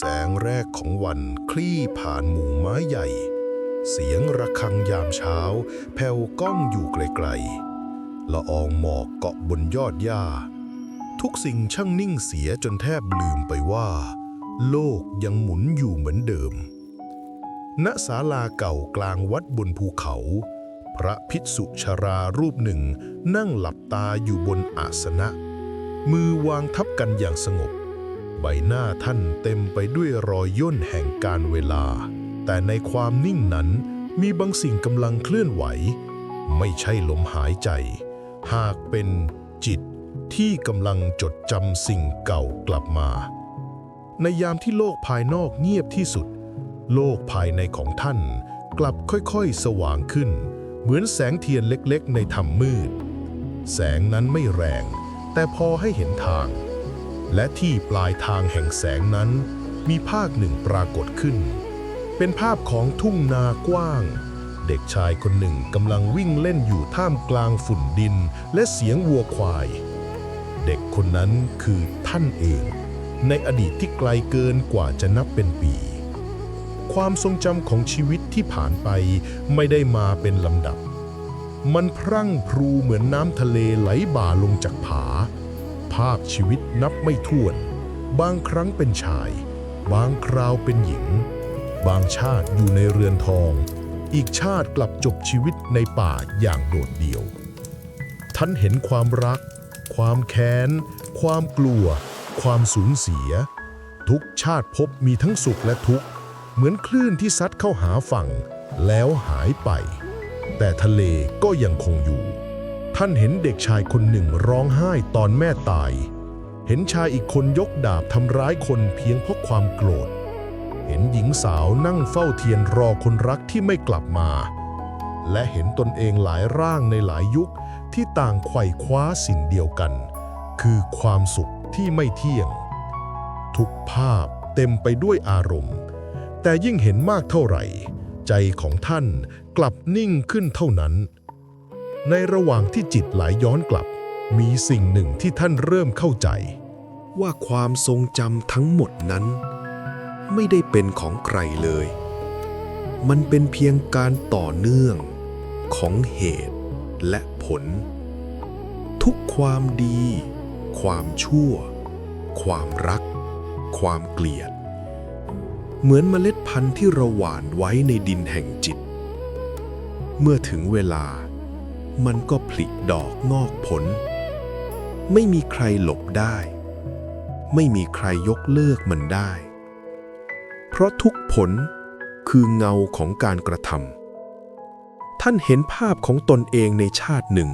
แสงแรกของวันคลี่ผ่านหมู่ไม้ใหญ่ เสียงระฆังยามเช้า แผ่วก้องอยู่ไกลๆละอองหมอกเกาะบนยอดหญ้า ทุกสิ่งช่างนิ่งเสียจนแทบลืมไปว่า โลกยังหมุนอยู่เหมือนเดิม ณศาลาเก่ากลางวัดบนภูเขา พระภิกษุชารารูปหนึ่งนั่งหลับตาอยู่บนอาสนะ มือวางทับกันอย่างสงบ ใบหน้าท่านเต็มไปด้วยรอยย่นแห่งการเวลา แต่ในความนิ่งนั้นมีบางสิ่งกำลังเคลื่อนไหว ไม่ใช่ลมหายใจ หากเป็นจิตที่กำลังจดจำสิ่งเก่ากลับมา ในยามที่โลกภายนอกเงียบที่สุด โลกภายในของท่านกลับค่อยๆ สว่างขึ้น เหมือนแสงเทียนเล็กๆ ในถ้ำมืด แสงนั้นไม่แรง แต่พอให้เห็นทาง และที่ปลายทางแห่งแสงนั้น มีภาคหนึ่งปรากฏขึ้น เป็นภาพของทุ่งนากว้าง เด็กชายคนหนึ่งกำลังวิ่งเล่นอยู่ท่ามกลางฝุ่นดินและเสียงวัวควาย เด็กคนนั้นคือท่านเอง ในอดีตที่ไกลเกินกว่าจะนับเป็นปี ความทรงจำของชีวิตที่ผ่านไปไม่ได้มาเป็นลำดับ มันพรั่งพรูเหมือนน้ำทะเลไหลบ่าลงจากผาาพชีวิตนับไม่ถ้วน บางครั้งเป็นชาย บางคราวเป็นหญิง บางชาติอยู่ในเรือนทอง อีกชาติกลับจบชีวิตในป่าอย่างโดดเดี่ยว ท่านเห็นความรัก ความแค้น ความกลัว ความสูญเสีย ทุกชาติพบมีทั้งสุขและทุกข์ เหมือนคลื่นที่ซัดเข้าหาฝั่ง แล้วหายไป แต่ทะเลก็ยังคงอยู่ ท่านเห็นเด็กชายคนหนึ่งร้องไห้ตอนแม่ตาย เห็นชายอีกคนยกดาบทำร้ายคนเพียงเพราะความโกรธ เห็นหญิงสาวนั่งเฝ้าเทียนรอคนรักที่ไม่กลับมา และเห็นตนเองหลายร่างในหลายยุคที่ต่างไขว่คว้าสิ่งเดียวกัน คือความสุขที่ไม่เที่ยง ทุกภาพเต็มไปด้วยอารมณ์ แต่ยิ่งเห็นมากเท่าไหร่ ใจของท่านกลับนิ่งขึ้นเท่านั้น ในระหว่างที่จิตไหลย้อนกลับ มีสิ่งหนึ่งที่ท่านเริ่มเข้าใจ ว่าความทรงจำทั้งหมดนั้น ไม่ได้เป็นของใครเลย มันเป็นเพียงการต่อเนื่องของเหตุและผล ทุกความดี ความชั่ว ความรัก ความเกลียด เหมือนเมล็ดพันธุ์ที่เราหว่านไว้ในดินแห่งจิต เมื่อถึงเวลา มันก็ผลิดอกงอกผล ไม่มีใครหลบได้ ไม่มีใครยกเลิกมันได้ เพราะทุกผลคือเงาของการกระทำท่านเห็นภาพของตนเองในชาติหนึ่ง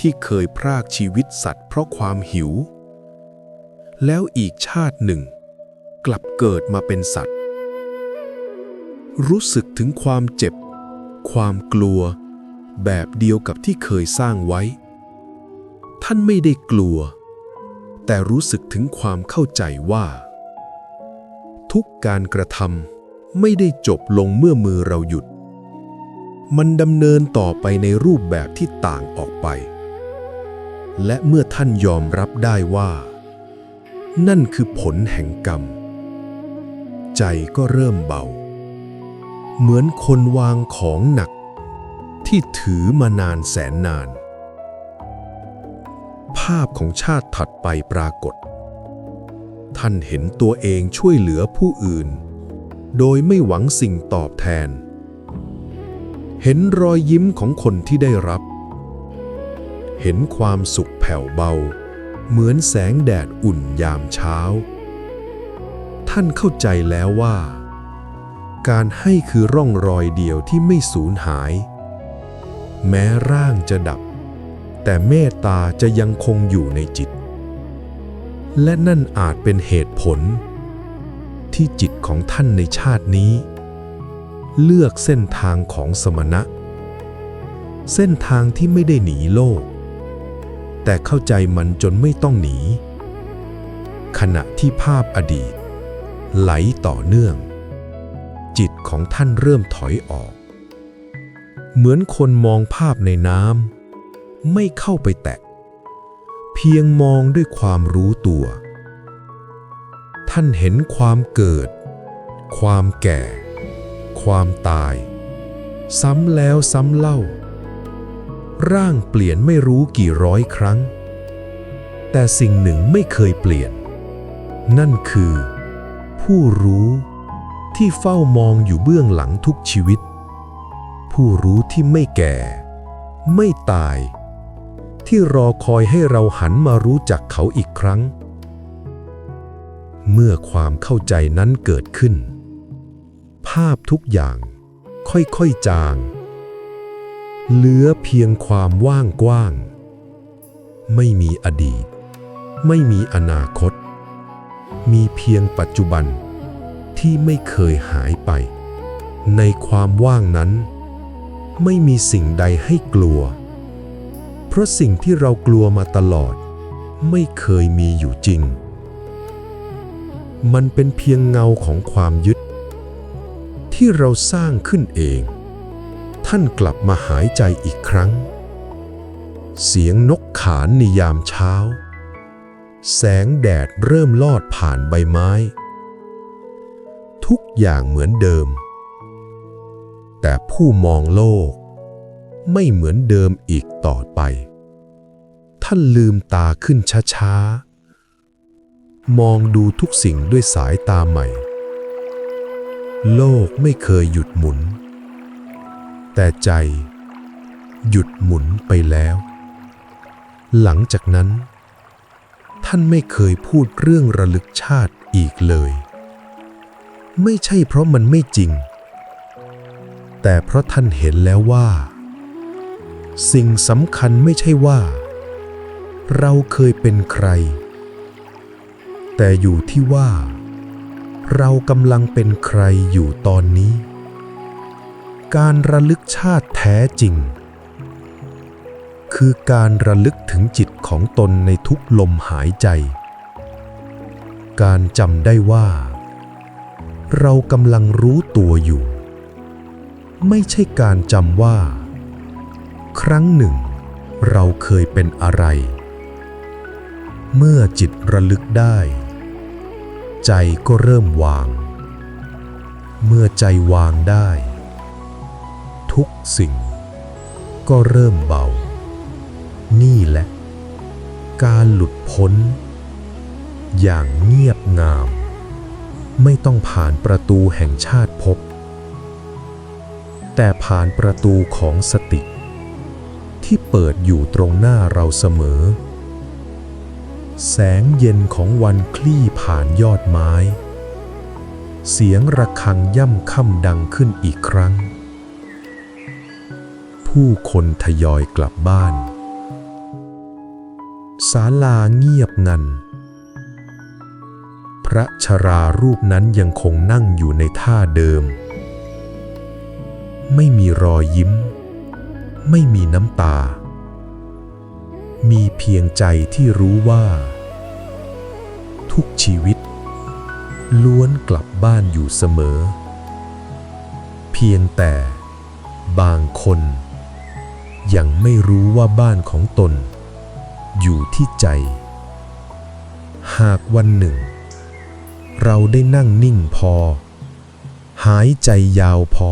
ที่เคยพรากชีวิตสัตว์เพราะความหิว แล้วอีกชาติหนึ่ง กลับเกิดมาเป็นสัตว์ รู้สึกถึงความเจ็บ ความกลัว แบบเดียวกับที่เคยสร้างไว้ ท่านไม่ได้กลัว แต่รู้สึกถึงความเข้าใจว่า ทุกการกระทำไม่ได้จบลงเมื่อมือเราหยุด มันดำเนินต่อไปในรูปแบบที่ต่างออกไป และเมื่อท่านยอมรับได้ว่า นั่นคือผลแห่งกรรม ใจก็เริ่มเบา เหมือนคนวางของหนัก ที่ถือมานานแสนนาน ภาพของชาติถัดไปปรากฏ ท่านเห็นตัวเองช่วยเหลือผู้อื่น โดยไม่หวังสิ่งตอบแทน เห็นรอยยิ้มของคนที่ได้รับ เห็นความสุขแผ่วเบา เหมือนแสงแดดอุ่นยามเช้า ท่านเข้าใจแล้วว่าการให้คือร่องรอยเดียวที่ไม่สูญหาย แม้ร่างจะดับ แต่เมตตาจะยังคงอยู่ในจิต และนั่นอาจเป็นเหตุผล ที่จิตของท่านในชาตินี้ เลือกเส้นทางของสมณะ เส้นทางที่ไม่ได้หนีโลก แต่เข้าใจมันจนไม่ต้องหนี ขณะที่ภาพอดีต ไหลต่อเนื่อง จิตของท่านเริ่มถอยออก เหมือนคนมองภาพในน้ำไม่เข้าไปแตะ เพียงมองด้วยความรู้ตัว ท่านเห็นความเกิด ความแก่ ความตาย ซ้ำแล้วซ้ำเล่า ร่างเปลี่ยนไม่รู้กี่ร้อยครั้ง แต่สิ่งหนึ่งไม่เคยเปลี่ยน นั่นคือ ผู้รู้ที่เฝ้ามองอยู่เบื้องหลังทุกชีวิต ผู้รู้ที่ไม่แก่ ไม่ตาย ที่รอคอยให้เราหันมารู้จักเขาอีกครั้ง เมื่อความเข้าใจนั้นเกิดขึ้น ภาพทุกอย่างค่อยๆจาง เหลือเพียงความว่างกว้าง ไม่มีอดีต ไม่มีอนาคต มีเพียงปัจจุบันที่ไม่เคยหายไป ในความว่างนั้น ไม่มีสิ่งใดให้กลัว เพราะสิ่งที่เรากลัวมาตลอด ไม่เคยมีอยู่จริง มันเป็นเพียงเงาของความยึด ที่เราสร้างขึ้นเอง ท่านกลับมาหายใจอีกครั้ง เสียงนกขานในยามเช้า แสงแดดเริ่มลอดผ่านใบไม้ ทุกอย่างเหมือนเดิม แต่ผู้มองโลก ไม่เหมือนเดิมอีกต่อไป ท่านลืมตาขึ้นช้าๆ มองดูทุกสิ่งด้วยสายตาใหม่ โลกไม่เคยหยุดหมุน แต่ใจ หยุดหมุนไปแล้ว หลังจากนั้น ท่านไม่เคยพูดเรื่องระลึกชาติอีกเลย ไม่ใช่เพราะมันไม่จริง แต่เพราะท่านเห็นแล้วว่า สิ่งสำคัญไม่ใช่ว่า เราเคยเป็นใคร แต่อยู่ที่ว่า เรากำลังเป็นใครอยู่ตอนนี้ การระลึกชาติแท้จริง คือการระลึกถึงจิตของตนในทุกลมหายใจ การจำได้ว่า เรากำลังรู้ตัวอยู่ ไม่ใช่การจำว่า ครั้งหนึ่ง เราเคยเป็นอะไร เมื่อจิตระลึกได้ ใจก็เริ่มวาง เมื่อใจวางได้ ทุกสิ่ง ก็เริ่มเบา นี่แหละ การหลุดพ้น อย่างเงียบงาม ไม่ต้องผ่านประตูแห่งชาติภพ แต่ผ่านประตูของสติ ที่เปิดอยู่ตรงหน้าเราเสมอ แสงเย็นของวันคลี่ผ่านยอดไม้ เสียงระฆังย่ำค่ำดังขึ้นอีกครั้ง ผู้คนทยอยกลับบ้านศาลาเงียบงัน พระชรารูปนั้นยังคงนั่งอยู่ในท่าเดิม ไม่มีรอยยิ้ม ไม่มีน้ำตา มีเพียงใจที่รู้ว่า ทุกชีวิต ล้วนกลับบ้านอยู่เสมอ เพียงแต่บางคน ยังไม่รู้ว่าบ้านของตน อยู่ที่ใจ หากวันหนึ่ง เราได้นั่งนิ่งพอ หายใจยาวพอ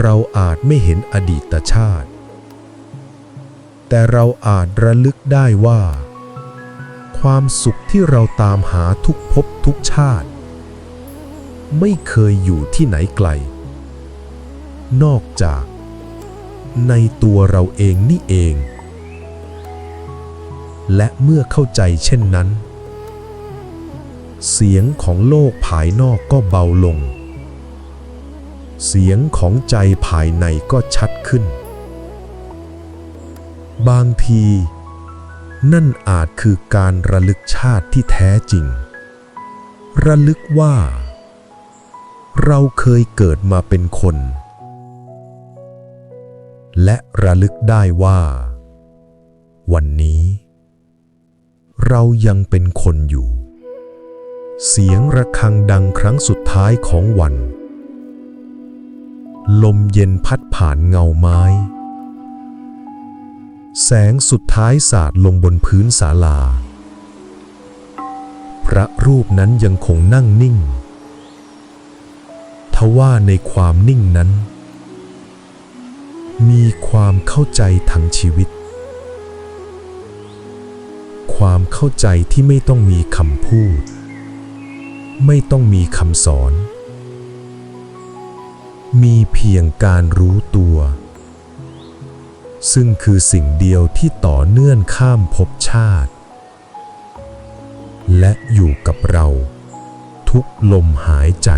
เราอาจไม่เห็นอดีตชาติ แต่เราอาจระลึกได้ว่า ความสุขที่เราตามหาทุกภพทุกชาติ ไม่เคยอยู่ที่ไหนไกล นอกจาก ในตัวเราเองนี่เอง และเมื่อเข้าใจเช่นนั้น เสียงของโลกภายนอกก็เบาลง เสียงของใจภายในก็ชัดขึ้น บางที นั่นอาจคือการระลึกชาติที่แท้จริง ระลึกว่า เราเคยเกิดมาเป็นคน และระลึกได้ว่า วันนี้ เรายังเป็นคนอยู่ เสียงระฆังดังครั้งสุดท้ายของวัน ลมเย็นพัดผ่านเงาไม้ แสงสุดท้ายสาดลงบนพื้นศาลา พระรูปนั้นยังคงนั่งนิ่ง ทว่าในความนิ่งนั้น มีความเข้าใจทั้งชีวิต ความเข้าใจที่ไม่ต้องมีคำพูด ไม่ต้องมีคำสอน มีเพียงการรู้ตัว ซึ่งคือสิ่งเดียวที่ต่อเนื่องข้ามภพชาติ และอยู่กับเรา ทุกลมหายใจ